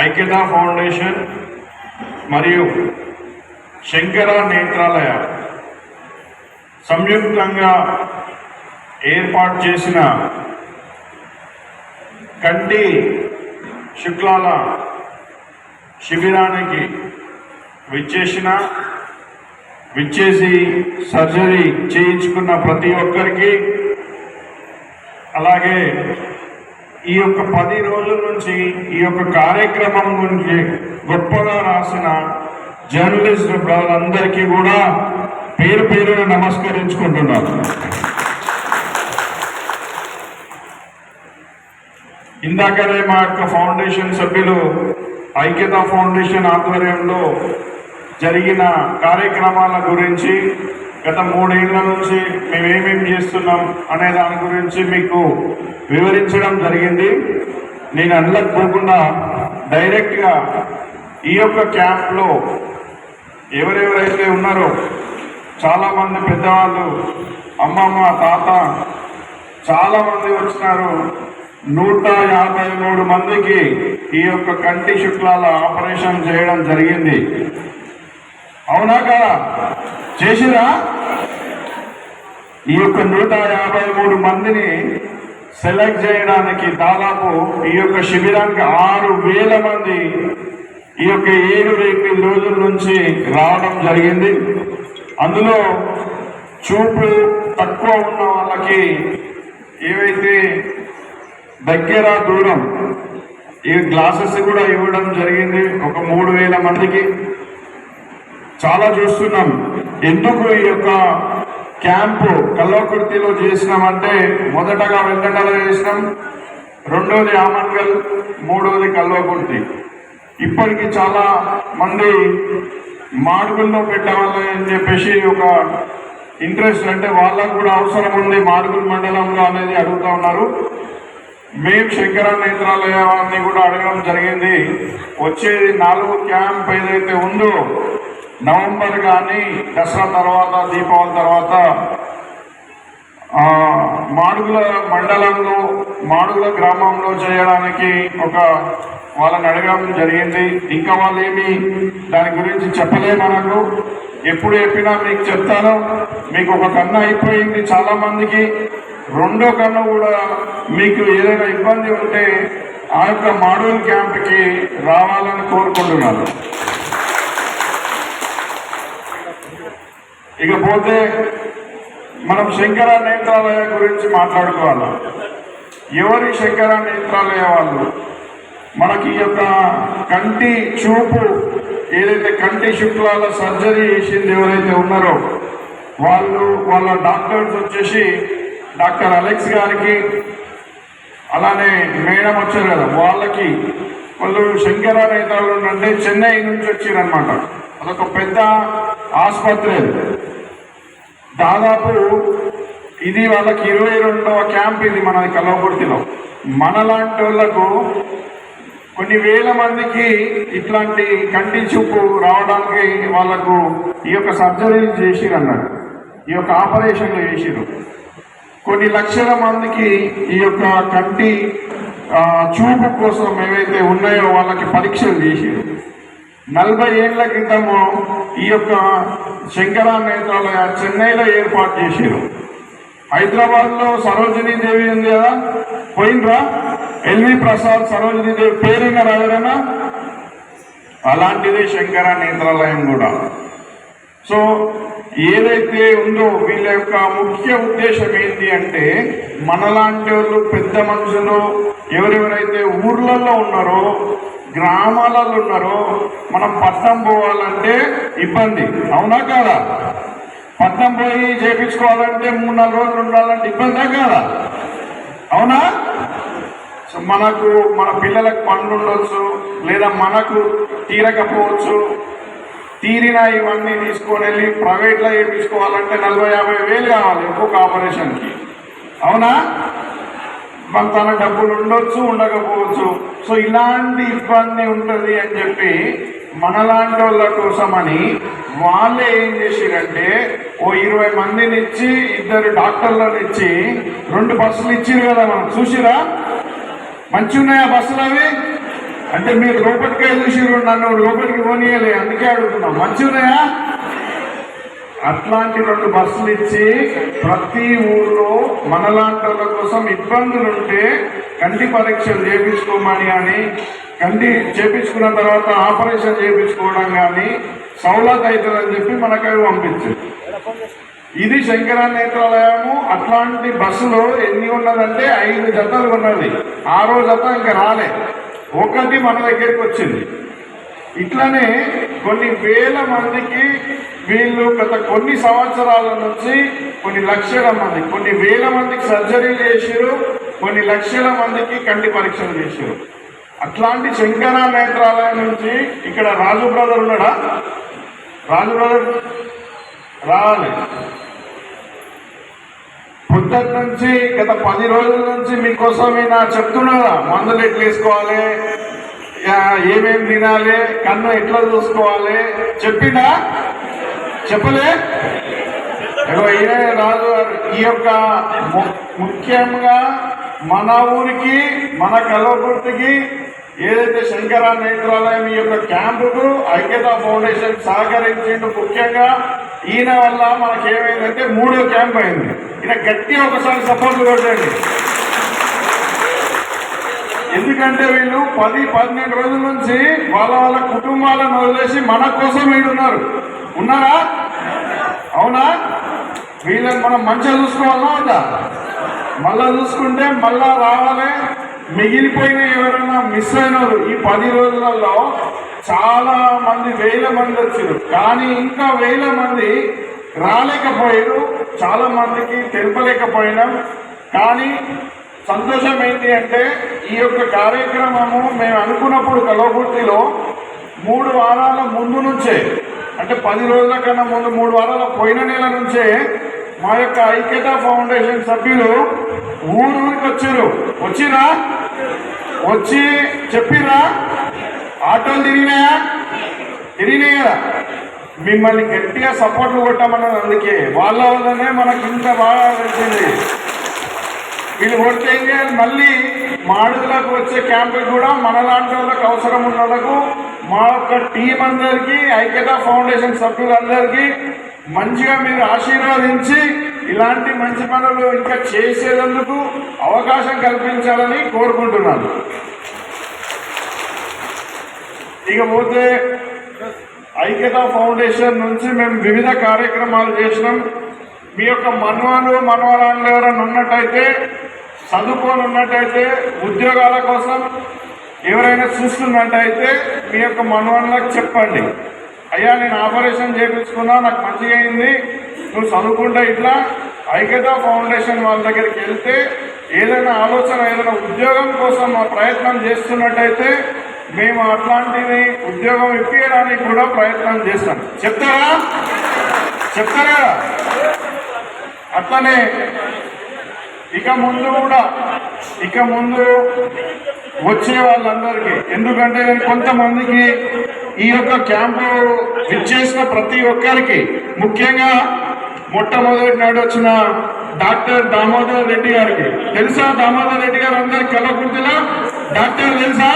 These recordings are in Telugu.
ఐక్యత ఫౌండేషన్ మరియు శంకర నేత్రాలయ సంయుక్తంగా ఏర్పాటు చేసిన కంటి శుక్లాల శిబిరానికి విచ్చేసిన విచ్చేసి సర్జరీ చేయించుకున్న ప్రతి ఒక్కరికి అలాగే ఈ యొక్క పది రోజుల నుంచి ఈ యొక్క కార్యక్రమం గురించి గొప్పగా రాసిన జర్నలిస్ట్ వాళ్ళందరికీ కూడా పేరు పేరున నమస్కరించుకుంటున్నాను. ఇందాకనే మా యొక్క ఫౌండేషన్ సభ్యులు ఐక్యత ఫౌండేషన్ ఆధ్వర్యంలో జరిగిన కార్యక్రమాల గురించి గత మూడేళ్ళ నుంచి మేమేమేం చేస్తున్నాం అనే దాని గురించి మీకు వివరించడం జరిగింది. నేను అందులోకి పోకుండా డైరెక్ట్గా ఈ యొక్క క్యాంప్లో ఎవరెవరైతే ఉన్నారో చాలామంది పెద్దవాళ్ళు అమ్మమ్మ తాత చాలామంది వచ్చినారు. నూట యాభై మూడు మందికి ఈ యొక్క కంటి శుక్లాల ఆపరేషన్ చేయడం జరిగింది. అవునా కదా? చేసిరా? ఈ యొక్క నూట యాభై మూడు మందిని సెలెక్ట్ చేయడానికి దాదాపు ఈ యొక్క శిబిరానికి ఆరు వేల మంది ఈ యొక్క ఏడు ఎనిమిది రోజుల నుంచి రావడం జరిగింది. అందులో చూపు తక్కువ ఉన్న వాళ్ళకి ఏవైతే దగ్గర దూరం ఈ గ్లాసెస్ కూడా ఇవ్వడం జరిగింది. ఒక మూడు వేల మందికి. చాలా చూస్తున్నాం. ఎందుకు ఈ యొక్క క్యాంపు కల్వకుర్తిలో చేసినామంటే మొదటగా వెంకటలో చేసినాం రెండోది ఆమన్గల్ మూడోది కల్వకుర్తి ఇప్పటికి చాలా మంది మాడుగుల్లో పెట్టవాలని చెప్పేసి ఒక ఇంట్రెస్ట్ అంటే వాళ్ళకు కూడా అవసరం ఉంది మాడుగుల్ మండలంలో అనేది అడుగుతా ఉన్నారు. మేము శంకర నేత్రాలయాన్ని కూడా అడగడం జరిగింది. వచ్చేది నాలుగు క్యాంప్ ఏదైతే ఉందో నవంబర్ కానీ దసరా తర్వాత దీపావళి తర్వాత మాడుగుల మండలంలో మాడుగుల గ్రామంలో చేయడానికి ఒక వాళ్ళని అడగడం జరిగింది. ఇంకా వాళ్ళు ఏమి దాని గురించి చెప్పలే మనకు ఎప్పుడు చెప్పినా మీకు చెప్తాను. మీకు ఒక కన్ను అయిపోయింది చాలామందికి రెండో కన్ను కూడా మీకు ఏదైనా ఇబ్బంది ఉంటే ఆ యొక్క మాడ్యూల్ క్యాంప్కి రావాలని ఇకపోతే మనం శంకర నేత్రాలయ గురించి మాట్లాడుకోవాలి? ఎవరి శంకర నేత్రాలయ వాళ్ళు? మనకి ఈ యొక్క కంటి చూపు ఏదైతే కంటి శుక్లాల సర్జరీ చేసింది ఎవరైతే ఉన్నారో వాళ్ళు వాళ్ళ డాక్టర్స్ వచ్చేసి డాక్టర్ అలెక్స్ గారికి అలానే మేడం వచ్చారు కదా వాళ్ళకి. వాళ్ళు శంకర నేత్రాలు అంటే చెన్నై నుంచి వచ్చారనమాట అదొక పెద్ద ఆసుపత్రి. దాదాపు ఇది వాళ్ళకి ఇరవై రెండవ క్యాంప్ ఇది మన కలవకుర్తిలో. మనలాంటి వాళ్ళకు కొన్ని వేల మందికి ఇట్లాంటి కంటి చూపు రావడానికి వాళ్ళకు ఈ యొక్క సర్జరీలు చేసిరు అన్నాడు ఈ యొక్క ఆపరేషన్లు చేసిరు కొన్ని లక్షల మందికి ఈ యొక్క కంటి చూపు కోసం ఏవైతే ఉన్నాయో వాళ్ళకి పరీక్షలు చేసిరు నలభై ఏళ్ళ క్రితము ఈ యొక్క శంకర నేత్రాలయ చెన్నైలో ఏర్పాటు చేశారు. హైదరాబాద్లో సరోజినీ దేవి ఉంది కదా? పోయినరా ఎల్వి ప్రసాద్ సరోజినీ దేవి పేరున్న రాజరనా? అలాంటిదే శంకర నేత్రాలయం కూడా. సో ఏదైతే ఉందో వీళ్ళ యొక్క ముఖ్య ఉద్దేశం ఏంటి అంటే మనలాంటి వాళ్ళు పెద్ద మనుషులు ఎవరెవరైతే ఊర్లలో ఉన్నారో గ్రామాలలో ఉన్నారో మనం పట్నం పోవాలంటే ఇబ్బంది. అవునా కాదా? పట్నం పోయి చేపించుకోవాలంటే మూడు నాలుగు రోజులు ఉండాలంటే ఇబ్బందా కాదా? అవునా? సో మనకు మన పిల్లలకు పనులు ఉండొచ్చు లేదా మనకు తీరకపోవచ్చు. తీరిన ఇవన్నీ తీసుకొని వెళ్ళి ప్రైవేట్లో చేయించుకోవాలంటే నలభై యాభై వేలు కావాలి ఒక్కొక్క ఆపరేషన్కి. అవునా? మన తన డబ్బులు ఉండొచ్చు ఉండకపోవచ్చు. సో ఇలాంటి ఇబ్బంది ఉంటుంది అని చెప్పి మనలాంటి వాళ్ళ కోసమని వాళ్ళే ఏం చేసిరంటే ఓ ఇరవై మందిని ఇచ్చి ఇద్దరు డాక్టర్లను ఇచ్చి రెండు బస్సులు ఇచ్చిరు కదా మనం చూసిరా మంచి ఉన్నాయా బస్సులు అవి? అంటే మీరు లోపలికే చూసిరు నన్ను లోపలికి పోనీయలే అందుకే అడుగుతున్నాం. మంచిగున్నాయా? అట్లాంటి రెండు బస్సులు ఇచ్చి ప్రతి ఊర్లో మనలాంటి కోసం ఇబ్బందులు ఉంటే కంటి పరీక్షలు చేపించుకోమని కానీ కంటి చేపించుకున్న తర్వాత ఆపరేషన్ చేపించుకోవడం కానీ సౌలత్ అవుతుందని చెప్పి మనకవి పంపించింది. ఇది శంకర నేత్రాలయము అట్లాంటి బస్సులో ఎన్ని ఉన్నదంటే ఐదు జతలు ఉన్నది. ఆరో జత ఇంకా రాలే. ఒకటి మన దగ్గరికి వచ్చింది. ఇట్లనే కొన్ని వేల మందికి వీళ్ళు గత కొన్ని సంవత్సరాల నుంచి కొన్ని లక్షల మంది కొన్ని వేల మందికి సర్జరీలు చేసారు కొన్ని లక్షల మందికి కంటి పరీక్షలు చేసిరు అట్లాంటి శంకర నేత్రాలయం నుంచి ఇక్కడ రాజు బ్రదర్ ఉన్నాడా? రాజు బ్రదర్? రావాలి పొద్దుటి నుంచి గత పది రోజుల నుంచి మీకోసం ఈయన చెప్తున్నారా? మందులు ఎట్లా వేసుకోవాలి? ఏమేమి తినాలి? కన్ను ఎట్లా చూసుకోవాలి? చెప్పిండా? చెప్పలే? ఇదిగో ఈయన రాజు ఈ యొక్క ము- ముఖ్యంగా మన ఊరికి మన కలవకుర్తికి ఏదైతే శంకర నేత్రాలయం ఈ యొక్క క్యాంపుకు ఐక్యత ఫౌండేషన్ సహకరించిండు ముఖ్యంగా ఈయన వల్ల మనకేమైందంటే మూడో క్యాంప్ అయింది. ఈయన గట్టి ఒకసారి సపోర్ట్ కొట్టండి. ఎందుకంటే వీళ్ళు పది పన్నెండు రోజుల నుంచి వాళ్ళ వాళ్ళ కుటుంబాలను వదిలేసి మన కోసం వీళ్ళు ఉన్నారు? ఉన్నారా అవునా? వీళ్ళని మనం మంచిగా చూసుకోవాలా వద్దా? మళ్ళా చూసుకుంటే మళ్ళా రావాలి. మిగిలిపోయిన ఎవరైనా మిస్ అయిన ఈ పది రోజులలో చాలా మంది వేల మంది వచ్చారు కానీ ఇంకా వేల మంది రాలేకపోయారు చాలా మందికి తెలుపలేకపోయినాం. కానీ సంతోషం ఏంటి అంటే ఈ యొక్క కార్యక్రమము మేము అనుకున్నప్పుడు కలవకుర్తిలో మూడు వారాల ముందు నుంచే అంటే పది రోజుల కన్నా ముందు మూడు వారాల పోయిన నెల నుంచే మా యొక్క ఐక్యత ఫౌండేషన్ సభ్యులు ఊరూరికి ఊరికి వచ్చారు. వచ్చిరా? వచ్చి చెప్పిరా? ఆటోలు తిరిగినాయా? తిరిగినాయి? కదా మిమ్మల్ని గట్టిగా సపోర్ట్లు కొట్టామన్నది అందుకే. వాళ్ళ వల్లనే మనకి ఇంత బాగా వచ్చింది వీళ్ళు కొడితే ఏం చేయాలి మళ్ళీ మాడుగులకు వచ్చే క్యాంపుకి కూడా మనలాంటి వాళ్ళకు అవసరం ఉన్న వాళ్ళకు మా యొక్క టీం అందరికీ ఐక్యత ఫౌండేషన్ సభ్యులందరికీ మంచిగా మీరు ఆశీర్వదించి ఇలాంటి మంచి పనులు ఇంకా చేసేందుకు అవకాశం కల్పించాలని కోరుకుంటున్నాను. ఇకపోతే ఐక్యత ఫౌండేషన్ నుంచి మేము వివిధ కార్యక్రమాలు చేసినాం. మీ యొక్క మనవాళ్ళు మనవరాళ్ళు ఎవరైనా ఉన్నట్టయితే చదువుకొని ఉన్నట్టయితే ఉద్యోగాల కోసం ఎవరైనా చూస్తున్నట్టయితే మీ యొక్క మనవాళ్ళకి చెప్పండి. అయ్యా నేను ఆపరేషన్ చేయించుకున్నా నాకు మంచిగా అయింది. నువ్వు చదువుకుంటే ఇట్లా. ఐక్యతా ఫౌండేషన్ వాళ్ళ దగ్గరికి వెళ్తే ఏదైనా ఆలోచన ఏదైనా ఉద్యోగం కోసం మా ప్రయత్నం చేస్తున్నట్టయితే మేము అట్లాంటిది ఉద్యోగం ఇప్పించడానికి కూడా ప్రయత్నం చేస్తాం. చెప్తారా? చెప్తారా? అట్లనే ఇక ముందు కూడా ఇక ముందు వచ్చే వాళ్ళందరికీ ఎందుకంటే నేను కొంతమందికి ఈ యొక్క క్యాంపు ఇచ్చేసిన ప్రతి ఒక్కరికి ముఖ్యంగా మొట్టమొదటి నాడు వచ్చిన డాక్టర్ దామోదర్ రెడ్డి గారికి. తెలుసా దామోదర్ రెడ్డి గారు అందరికి కలకూర్తిలో డాక్టర్ తెలుసా?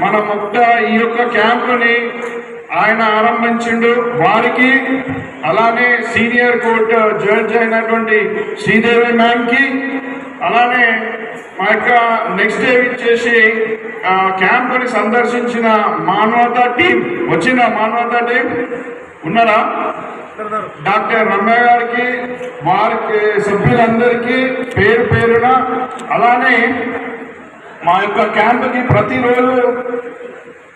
మన మొట్ట ఈ యొక్క క్యాంపుని ఆయన ఆరంభించిండు వారికి అలానే సీనియర్ కోర్టు జడ్జ్ అయినటువంటి శ్రీదేవి మ్యామ్కి అలానే మా యొక్క నెక్స్ట్ డే ఇచ్చేసి క్యాంప్ని సందర్శించిన మానవతా టీం వచ్చిన మానవతా టీం ఉన్నారా? డాక్టర్ రమ్య గారికి వారికి సభ్యులందరికీ పేరు పేరున అలానే మా యొక్క క్యాంప్కి ప్రతిరోజు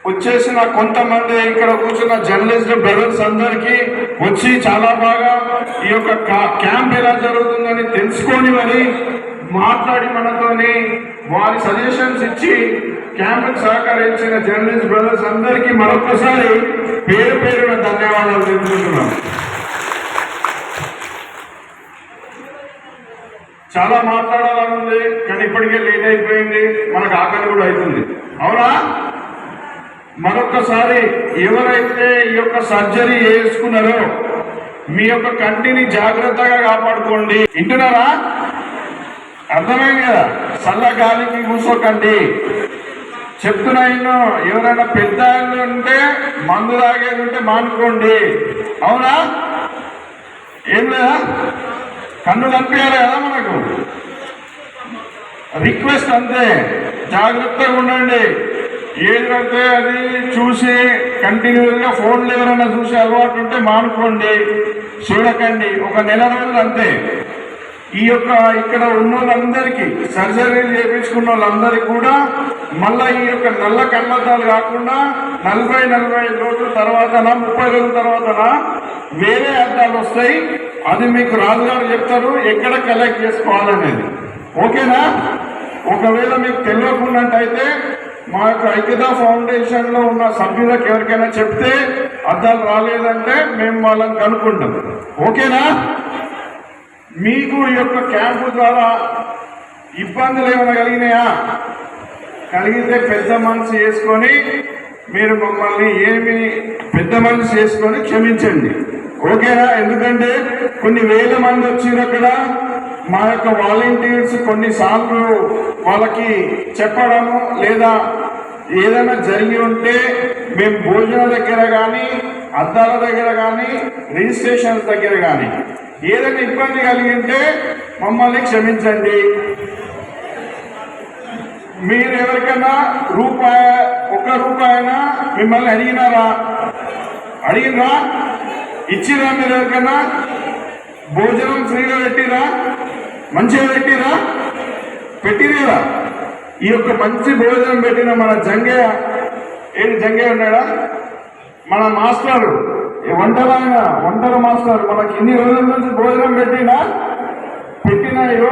వచ్చేసిన కొంతమంది ఇక్కడ కూర్చున్న జర్నలిస్ట్ బ్రదర్స్ అందరికీ వచ్చి చాలా బాగా ఈ యొక్క క్యాంప్ ఎలా జరుగుతుందని తెలుసుకొని మరి మాట్లాడి మనతోని వారి సజెషన్స్ ఇచ్చి క్యాంప్కి సహకరించిన జర్నలిస్ట్ బ్రదర్స్ అందరికీ మరొకసారి పేరు పేరున ధన్యవాదాలు తెలుపుతున్నాం చాలా మాట్లాడాలని ఉంది కానీ ఇప్పటికే లేట్ అయిపోయింది మనకు ఆకలి కూడా అవుతుంది. అవునా? మరొకసారి ఎవరైతే ఈ యొక్క సర్జరీ చేసుకున్నారో మీ యొక్క కంటిని జాగ్రత్తగా కాపాడుకోండి. వింటున్నారా? అర్థమైంది కదా? చల్ల గాలికి కూర్చోకండి. చెప్తున్నా ఎన్నో ఎవరైనా పెద్ద ఉంటే మందు తాగేది ఉంటే మానుకోండి. అవునా? ఏం లేదా? కన్ను కనిపించాలి కదా మనకు? రిక్వెస్ట్ అంతే. జాగ్రత్తగా ఉండండి. ఏంటంటే అది చూసి కంటిన్యూగా ఫోన్లు ఎవరైనా చూసి అలవాటు ఉంటే మానుకోండి చూడకండి. ఒక నెల రోజులు అంతే. ఈ యొక్క ఇక్కడ ఉన్న వాళ్ళందరికీ సర్జరీలు చేయించుకున్న వాళ్ళందరికీ కూడా మళ్ళీ ఈ యొక్క నల్ల కళ్ళద్దాలు కాకుండా నలభై నలభై ఐదు రోజుల తర్వాతనా ముప్పై రోజుల తర్వాతనా వేరే అద్దాలు వస్తాయి. అది మీకు రాజుగారు చెప్తారు ఎక్కడ కలెక్ట్ చేసుకోవాలనేది. ఓకేనా? ఒకవేళ మీకు తెలియకుండా అయితే మా యొక్క ఐక్యత ఫౌండేషన్లో ఉన్న సభ్యులకు ఎవరికైనా చెప్తే అద్దాలు రాలేదంటే మేము వాళ్ళని కనుక్కుంటాం. ఓకేనా? మీకు ఈ యొక్క క్యాంపు ద్వారా ఇబ్బందులు ఏమైనా కలిగినాయా? కలిగితే పెద్ద మనసు చేసుకొని మీరు మమ్మల్ని ఏమి పెద్ద మనసు చేసుకొని క్షమించండి. ఓకేనా? ఎందుకంటే కొన్ని వేల మంది వచ్చిన అక్కడ. మా యొక్క వాలంటీర్స్ కొన్నిసార్లు వాళ్ళకి చెప్పడము లేదా ఏదైనా జరిగి ఉంటే మేము భోజనం దగ్గర కానీ అద్దాల దగ్గర కానీ రిజిస్ట్రేషన్ దగ్గర కానీ ఏదైనా ఇబ్బంది కలిగి ఉంటే మమ్మల్ని క్షమించండి. మీరు ఎవరికైనా రూపాయ ఒక్క రూపాయనా మిమ్మల్ని అడిగినారా? అడిగినరా? ఇచ్చిరా మీరు ఎవరికైనా? భోజనం ఫ్రీగా పెట్టిరా? మంచిగా పెట్టిరా? పెట్టిరా ఈ యొక్క మంచి భోజనం పెట్టిన మన జంగయ్య ఏది జంగయ్య ఉన్నాడా? మన మాస్టరు. ఈ వంటలు ఆయన? వంటల మాస్టర్. మనకి ఇన్ని రోజుల నుంచి భోజనం పెట్టినా పెట్టినాయో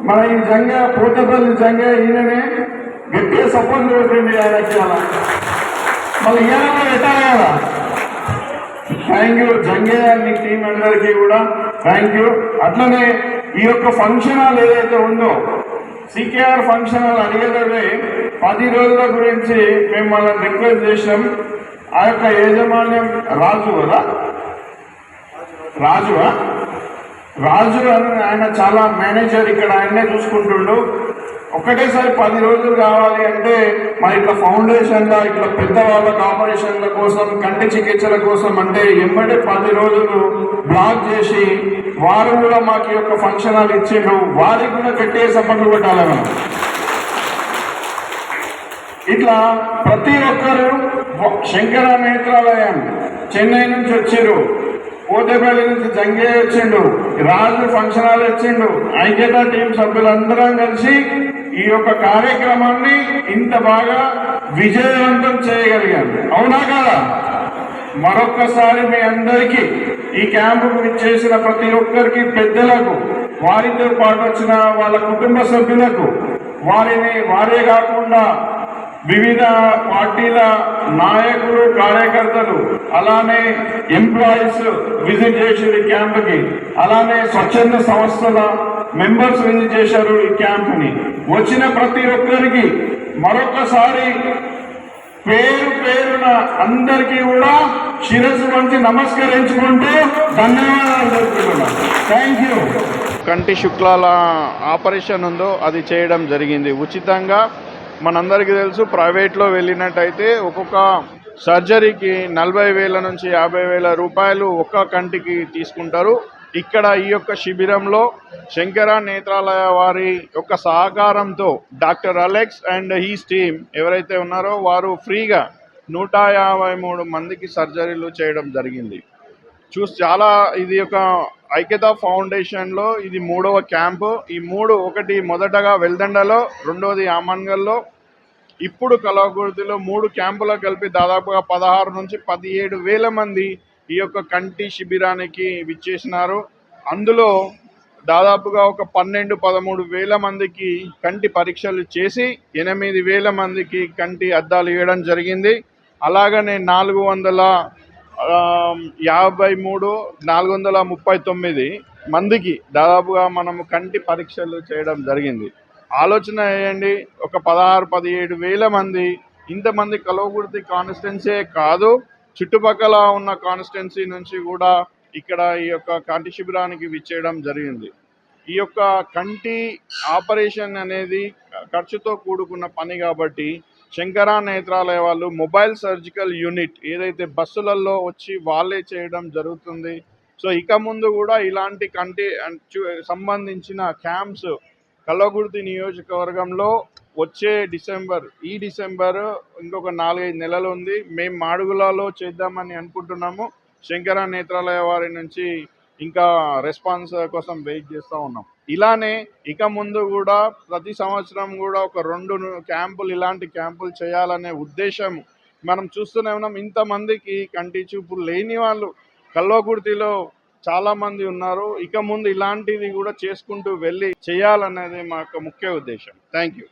మన ఈ జంగ పోతపల్లి జంగ ఈయననే గట్టిగా సపోర్ట్ పెట్టండి ఆయనకి అలా మళ్ళీ ఈయన పెట్టాలి కదా థ్యాంక్ యూ జంగయ్య మీ టీం అందరికీ కూడా. థ్యాంక్ యూ అట్లనే ఈ యొక్క ఫంక్షన్ హాల్ ఏదైతే ఉందో సికేఆర్ ఫంక్షన్ హాల్ అడిగేదే పది రోజుల గురించి మేము వాళ్ళని రిక్వెస్ట్ చేసాం ఆ యొక్క యాజమాన్యం రాజు కదా? రాజువా? రాజు అని ఆయన చాలా మేనేజర్ ఇక్కడ ఆయనే చూసుకుంటుండు. ఒకటేసారి పది రోజులు కావాలి అంటే మా ఇట్లా ఫౌండేషన్ల ఇట్లా పెద్దవాళ్ళకు ఆపరేషన్ల కోసం కంటి చికిత్సల కోసం అంటే ఎమ్మడే పది రోజులు బ్లాక్ చేసి వారు కూడా మాకు యొక్క ఫంక్షన్ హాల్ ఇచ్చిండ్రు వారికి కూడా పెట్టే సపోర్ట్లు పెట్టాలి ఇట్లా ప్రతి ఒక్కరు శంకర నేత్రాలయం చెన్నై నుంచి వచ్చారు కోటేపల్లి నుంచి జంగే వచ్చిండు. రాజు ఫంక్షన్ హాల్ వచ్చిండు. ఐక్యత టీం సభ్యులందరం కలిసి ఈ యొక్క కార్యక్రమాన్ని ఇంత బాగా విజయవంతం చేయగలిగాను అవునా కదా? మరొక్కసారి మీ అందరికీ ఈ క్యాంపుకు చేసిన ప్రతి ఒక్కరికి పెద్దలకు వారితో పాటు వచ్చిన వాళ్ళ కుటుంబ సభ్యులకు వారిని వారే కాకుండా వివిధ పార్టీల నాయకులు కార్యకర్తలు అలానే ఎంప్లాయీస్ విజిట్ చేశారు ఈ క్యాంప్కి. అలానే స్వచ్ఛంద సంస్థల మెంబర్స్ విజిట్ చేశారు ఈ క్యాంప్ని. వచ్చిన ప్రతి ఒక్కరికి మరొకసారి పేరు పేరున అందరికీ కూడా శిరస్సు వంచి నమస్కరించుకుంటూ ధన్యవాదాలు తెలుపుతున్నాను థ్యాంక్ యూ కంటి శుక్లాల ఆపరేషన్ ఉందో అది చేయడం జరిగింది. ఉచితంగా మనందరికీ తెలుసు ప్రైవేట్లో వెళ్ళినట్టయితే ఒక్కొక్క సర్జరీకి నలభై వేల నుంచి యాభై వేల రూపాయలు ఒక్క కంటికి తీసుకుంటారు. ఇక్కడ ఈ యొక్క శిబిరంలో శంకర నేత్రాలయ వారి యొక్క సహకారంతో doctor Alex and his team ఎవరైతే ఉన్నారో వారు ఫ్రీగా నూట యాభై మూడు మందికి సర్జరీలు చేయడం జరిగింది. చూసి చాలా ఇది ఒక ఐక్యత ఫౌండేషన్లో ఇది మూడవ క్యాంపు. ఈ మూడు ఒకటి మొదటగా వెల్దండలో రెండవది ఆమన్గల్లో ఇప్పుడు కళాకృతిలో మూడు క్యాంపులో కలిపి దాదాపుగా పదహారు నుంచి పదిహేడు వేల మంది ఈ యొక్క కంటి శిబిరానికి విచ్చేసినారు. అందులో దాదాపుగా ఒక పన్నెండు పదమూడు వేల మందికి కంటి పరీక్షలు చేసి ఎనిమిది వేల మందికి కంటి అద్దాలు ఇవ్వడం జరిగింది. అలాగనే నాలుగు వందల యాభై మూడు నాలుగు వందల ముప్పై తొమ్మిది మందికి దాదాపుగా మనము కంటి పరీక్షలు చేయడం జరిగింది. ఆలోచన వేయండి ఒక పదహారు పదిహేడు వేల మంది ఇంతమంది కలవకుర్తి కాన్స్టిట్యున్సీ కాదు చుట్టుపక్కల ఉన్న కాన్స్టిట్యున్సీ నుంచి కూడా ఇక్కడ ఈ యొక్క కంటి శిబిరానికి విచ్చేయడం జరిగింది. ఈ యొక్క కంటి ఆపరేషన్ అనేది ఖర్చుతో కూడుకున్న పని కాబట్టి శంకర నేత్రాలయ వాళ్ళు మొబైల్ సర్జికల్ యూనిట్ ఏదైతే బస్సులలో వచ్చి వాళ్ళే చేయడం జరుగుతుంది. సో ఇక ముందు కూడా ఇలాంటి కంటి సంబంధించిన క్యాంప్స్ కల్లగుర్తి నియోజకవర్గంలో వచ్చే డిసెంబర్ ఈ డిసెంబర్ ఇంకొక నాలుగైదు నెలలు ఉంది. మేము మాడుగులలో చేద్దామని అనుకుంటున్నాము. శంకర నేత్రాలయ వారి నుంచి ఇంకా రెస్పాన్స్ కోసం వెయిట్ చేస్తూ ఉన్నాం. ఇలానే ఇక ముందు కూడా ప్రతి సంవత్సరం కూడా ఒక రెండు క్యాంపులు ఇలాంటి క్యాంపులు చేయాలనే ఉద్దేశం మనం చూస్తూనే ఉన్నాం. ఇంతమందికి కంటి చూపు లేని వాళ్ళు కల్వకుర్తిలో చాలామంది ఉన్నారు. ఇక ముందు ఇలాంటివి కూడా చేసుకుంటూ వెళ్ళి చేయాలనేది మా యొక్క ముఖ్య ఉద్దేశం. Thank you